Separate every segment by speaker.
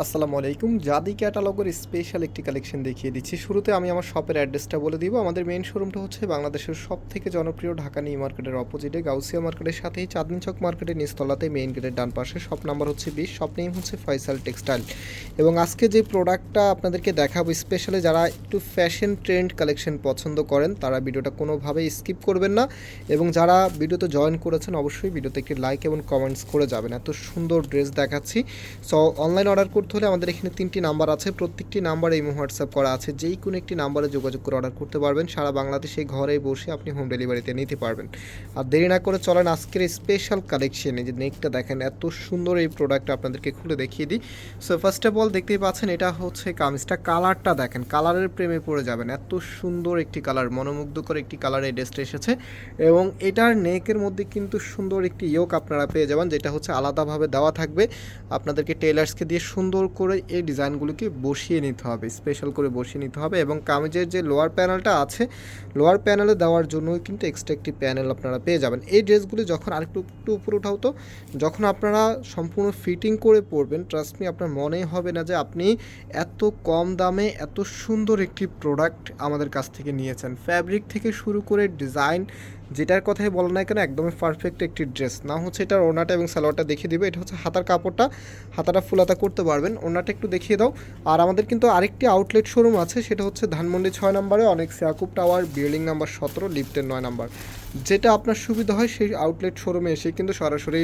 Speaker 1: আসসালামু আলাইকুম। জাদি ক্যাটালগের স্পেশাল একটি কালেকশন দেখিয়ে দিচ্ছি। শুরুতে আমি আমার শপের অ্যাড্রেসটা বলে দিব। আমাদের মেইন শোরুমটা হচ্ছে বাংলাদেশের সব থেকে জনপ্রিয় ঢাকা নিউ মার্কেটের অপোজিটে গাউসিয়া মার্কেটের সাথেই চাঁদনি চক মার্কেটের নিস্তলাতে মেইন গেটের ডান পাশে। শপ নাম্বার হচ্ছে বিশ শপ নেম হচ্ছে ফয়সাল টেক্সটাইল এবং আজকে যে প্রোডাক্টটা আপনাদেরকে দেখাবো স্পেশালি যারা একটু ফ্যাশন ট্রেন্ড কালেকশন পছন্দ করেন, তারা ভিডিওটা কোনোভাবেই স্কিপ করবেন না। এবং যারা ভিডিওতে জয়েন করেছেন, অবশ্যই ভিডিওতে একটি লাইক এবং কমেন্টস করে যাবেন। এত সুন্দর ড্রেস দেখাচ্ছি। সো অনলাইন অর্ডার করতে হলে আমাদের এখানে তিনটি নাম্বার আছে। প্রত্যেকটি নাম্বারে এই হোয়াটসঅ্যাপ করা আছে। যেই কোনো একটি নাম্বারে যোগাযোগ করে অর্ডার করতে পারবেন। সারা বাংলাদেশে ঘরে বসে আপনি হোম ডেলিভারিতে নিতে পারবেন। আর দেরি না করে চলেন আজকের স্পেশাল কালেকশন যে নেকটা দেখেন, এত সুন্দর এই প্রোডাক্ট আপনাদেরকে খুলে দেখিয়ে দিই। সো ফার্স্ট অফ অল দেখতেই পাচ্ছেন, এটা হচ্ছে কামিজটা। কালারটা দেখেন কালারের প্রেমে পড়ে যাবেন। এত সুন্দর একটি কালার মনোমুগ্ধকর একটি কালার এই ড্রেসটা এসেছে। এবং এটার নেকের মধ্যে কিন্তু সুন্দর একটি ইয়োক আপনারা পেয়ে যাবেন, যেটা হচ্ছে আলাদাভাবে দেওয়া থাকবে। আপনাদেরকে টেলার্সকে দিয়ে সুন্দর করে এই ডিজাইনগুলোকে বসিয়ে নিতে হবে স্পেশাল করে বসিয়ে নিতে হবে এবং কামিজের যে লোয়ার প্যানেলটা আছে লোয়ার প্যানেলে দেওয়ার জন্যই কিন্তু এক্সট্রা একটি প্যানেল আপনারা পেয়ে যাবেন। এই ড্রেসগুলি যখন আরেকটু একটু উপরে উঠাও তো, যখন আপনারা সম্পূর্ণ ফিটিং করে পরবেন ট্রাস্ট মি আপনার মনেই হবে না যে আপনি এত কম দামে এত সুন্দর একটি প্রোডাক্ট আমাদের কাছ থেকে নিয়েছেন। ফ্যাব্রিক থেকে শুরু করে ডিজাইন যেটার কথাই বলো না কেন, একদমই পারফেক্ট একটি ড্রেস না হচ্ছে এটার ওনাটা এবং সালোয়ারটা দেখিয়ে দিবে, এটা হচ্ছে হাতার কাপড়টা। হাতাটা ফুলাতা করতে পারবেন। ওনাটা একটু দেখিয়ে দাও। আর আমাদের কিন্তু আরেকটি আউটলেট শোরুম আছে, সেটা হচ্ছে ধানমন্ডি ছয় নম্বরে, অনেক সিয়াকুব টাওয়ার, বিল্ডিং নাম্বার সতেরো, লিফটের নয় নাম্বার। যেটা আপনার সুবিধা হয়, সেই আউটলেট শোরুমে এসে কিন্তু সরাসরি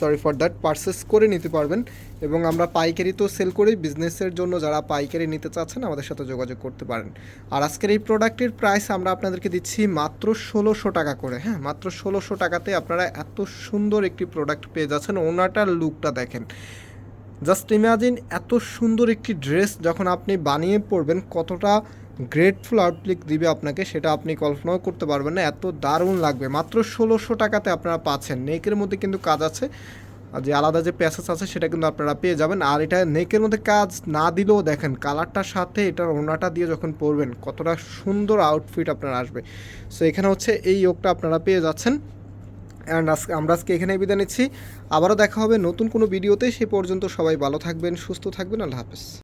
Speaker 1: সরি ফর দ্যাট পারচেস করে নিতে পারবেন। এবং আমরা পাইকারি তো সেল করি বিজনেসের জন্য যারা পাইকারি নিতে চাচ্ছেন, আমাদের সাথে যোগাযোগ করতে পারেন। আর আজকের এই প্রোডাক্টের প্রাইস আমরা আপনাদেরকে দিচ্ছি মাত্র ষোলোশো টাকা করে হ্যাঁ? মাত্র ষোলোশো টাকাতে আপনারা এত সুন্দর একটি প্রোডাক্ট পেয়ে যাচ্ছেন। ওনাটার লুকটা দেখেন। জাস্ট ইমাজিন এত সুন্দর একটি ড্রেস যখন আপনি বানিয়ে পড়বেন কতটা গ্রেটফুল আউটলুক দিবে আপনাকে, সেটা আপনি কল্পনাও করতে পারবেন না। এত দারুণ লাগবে। মাত্র ষোলোশো টাকাতে আপনারা পাচ্ছেন। নেকের মধ্যে কিন্তু কাজ আছে। আর যে আলাদা যে প্যাসেজ আছে, সেটা কিন্তু আপনারা পেয়ে যাবেন। আর এটা নেকের মধ্যে কাজ না দিলেও দেখেন কালারটার সাথে এটার ওনাটা দিয়ে যখন পরবেন, কতটা সুন্দর আউটফিট আপনার আসবে। সো এখানে হচ্ছে এই ইয়োগটা আপনারা পেয়ে যাচ্ছেন। অ্যান্ড আজকে, আমরা আজকে এখানে বিদায় নিচ্ছি। আবারও দেখা হবে নতুন কোনো ভিডিওতে সে পর্যন্ত সবাই ভালো থাকবেন, সুস্থ থাকবেন। আল্লাহ হাফেজ।